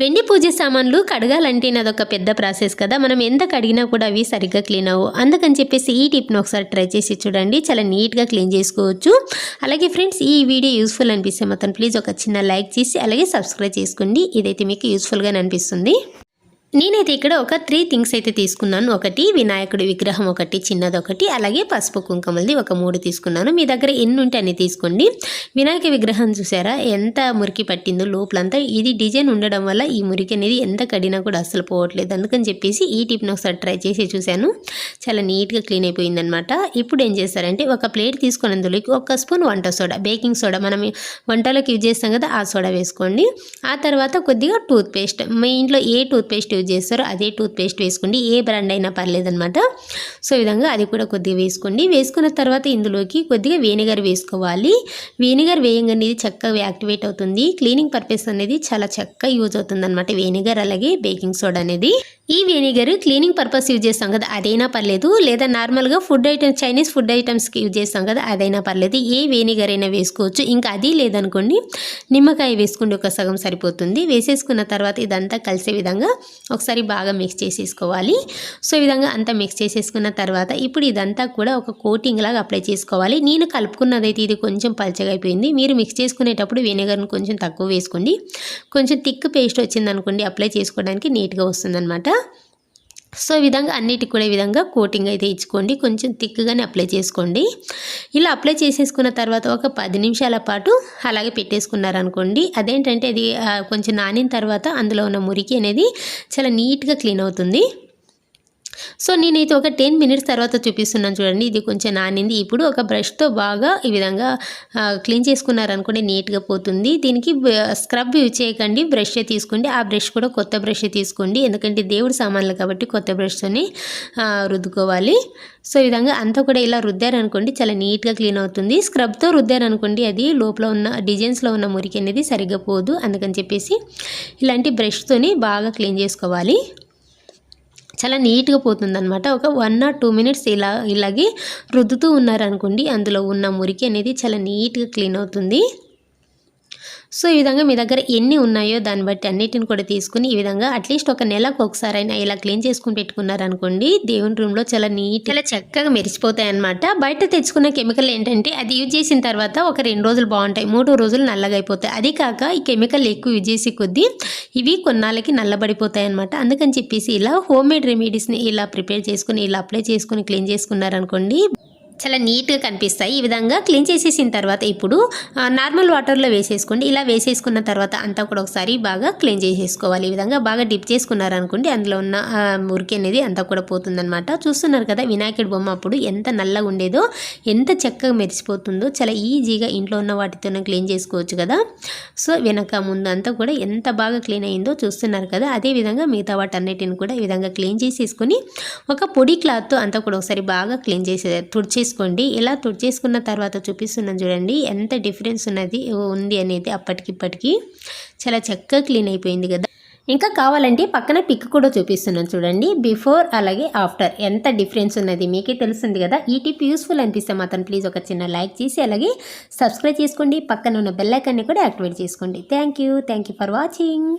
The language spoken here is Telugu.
వెండి పూజ సామాన్లు కడగాలంటే అదొక పెద్ద ప్రాసెస్ కదా. మనం ఎంత కడిగినా కూడా అవి సరిగ్గా క్లీన్ అవ్వు. అందుకని చెప్పేసి ఈ టిప్ను ఒకసారి ట్రై చేసి చూడండి. చాలా నీట్గా క్లీన్ చేసుకోవచ్చు. అలాగే ఫ్రెండ్స్ ఈ వీడియో యూస్ఫుల్ అనిపిస్తే మొత్తం ప్లీజ్ ఒక చిన్న లైక్ చేసి అలాగే సబ్స్క్రైబ్ చేసుకోండి. ఇదైతే మీకు యూస్ఫుల్గా అనిపిస్తుంది. నేనైతే ఇక్కడ ఒక త్రీ థింగ్స్ అయితే తీసుకున్నాను. ఒకటి వినాయకుడి విగ్రహం ఒకటి చిన్నదొకటి అలాగే పసుపు కుంకుమలది ఒక మూడు తీసుకున్నాను. మీ దగ్గర ఎన్ని ఉంటే అన్ని తీసుకోండి. వినాయక విగ్రహం చూసారా? ఎంత మురికి పట్టిందో లోపలంతా. ఇది డిజైన్ ఉండడం వల్ల ఈ మురికి అనేది ఎంత కడినా కూడా అస్సలు పోవట్లేదు. అందుకని చెప్పేసి ఈ టిప్ని ఒకసారి ట్రై చేసి చూశాను. చాలా నీట్గా క్లీన్ అయిపోయిందనమాట ఇప్పుడు ఏం చేస్తారంటే ఒక ప్లేట్ తీసుకుని అందులోకి ఒక స్పూన్ వంట సోడా బేకింగ్ సోడా. మనం వంటలోకి యూజ్ చేస్తాం కదా ఆ సోడా వేసుకోండి. ఆ తర్వాత కొద్దిగా టూత్ పేస్ట్ మీ ఇంట్లో ఏ టూత్ పేస్ట్ యూజ్ చేస్తారో అదే టూత్ పేస్ట్ వేసుకోండి. ఏ బ్రాండ్ అయినా పర్లేదనమాట సో విధంగా అది కూడా కొద్దిగా వేసుకోండి. వేసుకున్న తర్వాత ఇందులోకి కొద్దిగా వెనిగర్ వేసుకోవాలి. వెనిగర్ వేయంగా అనేది చక్కగా యాక్టివేట్ అవుతుంది. క్లీనింగ్ పర్పస్ అనేది చాలా చక్కగా యూజ్ అవుతుంది అనమాట వెనిగర్ అలాగే బేకింగ్ సోడా అనేది. ఈ వెనిగర్ క్లీనింగ్ పర్పస్ యూజ్ చేస్తాం కదా అదైనా పర్లేదు. లేదా నార్మల్గా ఫుడ్ ఐటమ్స్ చైనీస్ ఫుడ్ ఐటమ్స్కి యూజ్ చేస్తాం కదా అదైనా పర్లేదు. ఏ వెనిగర్ అయినా వేసుకోవచ్చు. ఇంకా అది లేదనుకోండి నిమ్మకాయ వేసుకుంటే ఒక సగం సరిపోతుంది. వేసేసుకున్న తర్వాత ఇదంతా కలిసే విధంగా ఒకసారి బాగా మిక్స్ చేసేసుకోవాలి. సో ఈ విధంగా అంతా మిక్స్ చేసేసుకున్న తర్వాత ఇప్పుడు ఇదంతా కూడా ఒక కోటింగ్ లాగా అప్లై చేసుకోవాలి. నేను కలుపుకున్నదైతే ఇది కొంచెం పలచగా అయిపోయింది. మీరు మిక్స్ చేసుకునేటప్పుడు వెనిగర్ని కొంచెం తక్కువ వేసుకోండి. కొంచెం థిక్ పేస్ట్ వచ్చిందనుకోండి అప్లై చేసుకోవడానికి నీట్గా వస్తుందన్నమాట. సో ఈ విధంగా అన్నిటికి కూడా ఈ విధంగా కోటింగ్ అయితే ఇచ్చుకోండి. కొంచెం థిక్గానే అప్లై చేసుకోండి. ఇలా అప్లై చేసేసుకున్న తర్వాత ఒక పది నిమిషాల పాటు అలాగే పెట్టేసుకున్నారనుకోండి. అదేంటంటే అది కొంచెం నానిన తర్వాత అందులో ఉన్న మురికి అనేది చాలా నీట్గా క్లీన్ అవుతుంది. సో నేనైతే ఒక టెన్ మినిట్స్ తర్వాత చూపిస్తున్నాను చూడండి. ఇది కొంచెం నానింది. ఇప్పుడు ఒక బ్రష్తో బాగా ఈ విధంగా క్లీన్ చేసుకున్నారనుకోండి నీట్గా పోతుంది. దీనికి స్క్రబ్ యూజ్ చేయకండి. బ్రష్ తీసుకోండి. ఆ బ్రష్ కూడా కొత్త బ్రష్ తీసుకోండి. ఎందుకంటే దేవుడి సామాన్లు కాబట్టి కొత్త బ్రష్తోని రుద్దుకోవాలి. సో ఈ విధంగా అంతా కూడా ఇలా రుద్దారనుకోండి చాలా నీట్గా క్లీన్ అవుతుంది. స్క్రబ్తో రుద్దారనుకోండి అది లోపల ఉన్న డిజైన్స్లో ఉన్న మురికి అనేది సరిగ్గా పోదు. అందుకని చెప్పేసి ఇలాంటి బ్రష్తోని బాగా క్లీన్ చేసుకోవాలి. చాలా నీట్గా పోతుందనమాట ఒక వన్ ఆర్ టూ మినిట్స్ ఇలా ఇలాగే రుద్దుతూ ఉన్నారనుకోండి అందులో ఉన్న మురికి అనేది చాలా నీట్గా క్లీన్ అవుతుంది. సో ఈ విధంగా మీ దగ్గర ఎన్ని ఉన్నాయో దాన్ని బట్టి అన్నిటిని కూడా తీసుకుని ఈ విధంగా అట్లీస్ట్ ఒక నెలకు ఒకసారైనా ఇలా క్లీన్ చేసుకుని పెట్టుకున్నారనుకోండి దేవుని రూమ్లో చాలా నీట్ చాలా చక్కగా మెరిసిపోతాయి అనమాట బయట తెచ్చుకున్న కెమికల్ ఏంటంటే అది యూజ్ చేసిన తర్వాత ఒక రెండు రోజులు బాగుంటాయి మూడు రోజులు నల్లగా అయిపోతాయి. అది కాక ఈ కెమికల్ ఎక్కువ యూజ్ చేసి కొద్దీ ఇవి కొన్నాళ్ళకి నల్లబడిపోతాయి అనమాట అందుకని చెప్పేసి ఇలా హోమ్ మేడ్ రెమెడీస్ని ఇలా ప్రిపేర్ చేసుకుని ఇలా అప్లై చేసుకుని క్లీన్ చేసుకున్నారనుకోండి చాలా నీట్గా కనిపిస్తాయి. ఈ విధంగా క్లీన్ చేసేసిన తర్వాత ఇప్పుడు నార్మల్ వాటర్లో వేసేసుకోండి. ఇలా వేసేసుకున్న తర్వాత అంతా కూడా ఒకసారి బాగా క్లీన్ చేసేసుకోవాలి. ఈ విధంగా బాగా డిప్ చేసుకున్నారనుకోండి అందులో ఉన్న మురికి అనేది అంతా కూడా పోతుందనమాట చూస్తున్నారు కదా వినాయకుడి బొమ్మ అప్పుడు ఎంత నల్లగా ఉండేదో ఎంత చక్కగా మెరిసిపోతుందో చాలా ఈజీగా ఇంట్లో ఉన్న వాటితోనే క్లీన్ చేసుకోవచ్చు కదా. సో వెనక ముందు అంతా కూడా ఎంత బాగా క్లీన్ అయిందో చూస్తున్నారు కదా. అదేవిధంగా మిగతా వాటన్నిటిని కూడా ఈ విధంగా క్లీన్ చేసేసుకొని ఒక పొడి క్లాత్తో అంతా కూడా ఒకసారి బాగా క్లీన్ చేసే తుడిచేసి తుడిచేసుకోండి ఇలా తుడిచేసుకున్న తర్వాత చూపిస్తున్నాను చూడండి. ఎంత డిఫరెన్స్ ఉన్నది ఉంది అనేది అప్పటికిప్పటికి చాలా చక్కగా క్లీన్ అయిపోయింది కదా. ఇంకా కావాలంటే పక్కన పిక్ కూడా చూపిస్తున్నాను చూడండి. బిఫోర్ అలాగే ఆఫ్టర్ ఎంత డిఫరెన్స్ ఉన్నది మీకే తెలుస్తుంది కదా. ఈ టిప్ యూస్ఫుల్ అనిపిస్తే మాత్రం ప్లీజ్ ఒక చిన్న లైక్ చేసి అలాగే సబ్స్క్రైబ్ చేసుకోండి. పక్కన ఉన్న బెల్లైకాన్ని కూడా యాక్టివేట్ చేసుకోండి. Thank you. Thank you for watching.